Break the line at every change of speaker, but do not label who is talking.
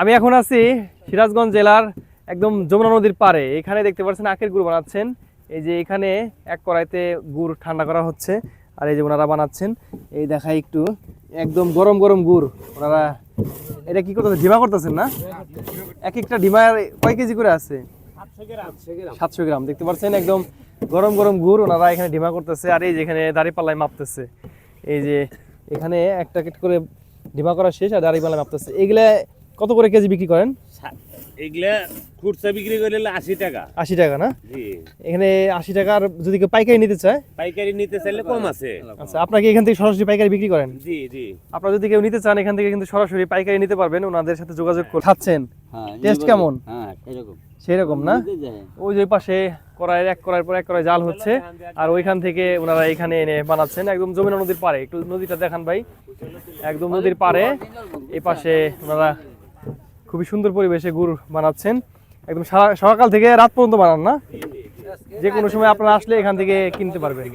আমি এখন আছি সিরাজগঞ্জ জেলার একদম যমুনা নদীর পারে এখানে দেখতে পাচ্ছেন আখের গুড় বানাচ্ছেন। এই যে এখানে এক কড়াইতে গুড় ঠান্ডা করা হচ্ছে, আর এই যে ওনারা বানাচ্ছেন, এই দেখাই একটু, একদম গরম গরম গুড়। ওনারা, এটা কি করতেছে ডিমা করতেছেন না? এক একটা ডিমার কয় কেজি করে আছে? সাতশো গ্রাম। দেখতে পাচ্ছেন একদম গরম গরম গুড় ওনারা এখানে ডিমা করতেছে, আর এই যে এখানে দাড়ি পাল্লায় মাপতেছে। এই যে এখানে একটা করে ডিমা করা শেষ, আর দাড়ি পাল্লায় মাপতেছে। এগুলা কত করে কেজি বিক্রি করেন?
এগুলা খুচরা বিক্রি করলে আশি টাকা।
আশি টাকা না? এখানে আশি টাকার যদি কেউ পাইকারি নিতে চায়?
পাইকারি নিতে চাইলে কম আছে।
আচ্ছা আপনাকে এখান থেকে সরাসরি পাইকারি বিক্রি করেন?
জি জি।
আপনারা যদি কেউ নিতে চান এখান থেকে কিন্তু সরাসরি পাইকারি নিতে পারবেন ওনাদের সাথে যোগাযোগ খাচ্ছেন।
হ্যাঁ
টেস্ট কেমন?
হ্যাঁ এরকম
সেই না? ওই যে পাশে কড়াইয়ের এক কড়াইয়ের পর এক কড়াই জাল হচ্ছে আর ওইখান থেকে ওনারা এখানে এনে বানাচ্ছেন একদম যমুনা নদীর পাড়ে। একটু নদীটা দেখান ভাই। একদম নদীর পাড়ে এই পাশে ওনারা খুবই সুন্দর পরিবেশে গুড় বানাচ্ছেন। একদম সকাল থেকে রাত পর্যন্ত বানান না। যে কোনো সময় আপনারা আসলে এখান থেকে কিনতে পারবেন।